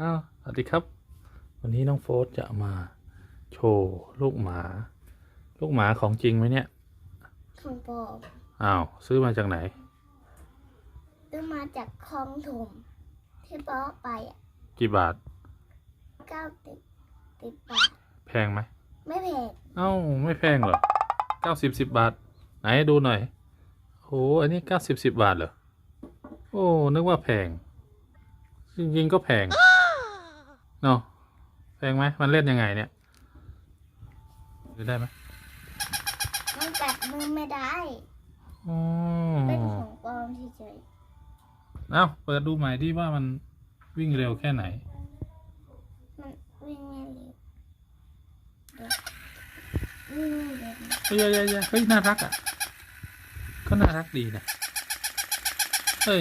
อ้าวสวัสดีครับ วันนี้น้องโฟสจะมาโชว์ลูกหมา ลูกหมาของจริงไหมเนี่ย ของปลอมอ้าวซื้อมาจากไหน ซื้อมาจากคลองถม ที่ป๊อไปอะกี่บาทเก้าติดติดบาท แพงไหมไม่แพงเอ้าไม่แพงเหรอเก้าสิบสิบบาท ไหนดูหน่อยโหอันนี้เก้าสิบสิบบาทเหรอโอ้นึกว่าแพง จริงๆก็แพง เนาะแพงไหมมันเล่นยังไงเนี่ยดูได้ไหมมันกัดมือไม่ได้อ๋อเป็นของปลอมเฉยเอ้าเปิดดูใหม่ดิว่ามันวิ่งเร็วแค่ไหนๆมันวิ่งไม่เร็วเดี๋ยววิ่งไม่เร็วเฮ้ยเฮ้ยเฮ้ยเฮ้ยน่ารักอะ ก็น่ารักดีนะ เฮ้ย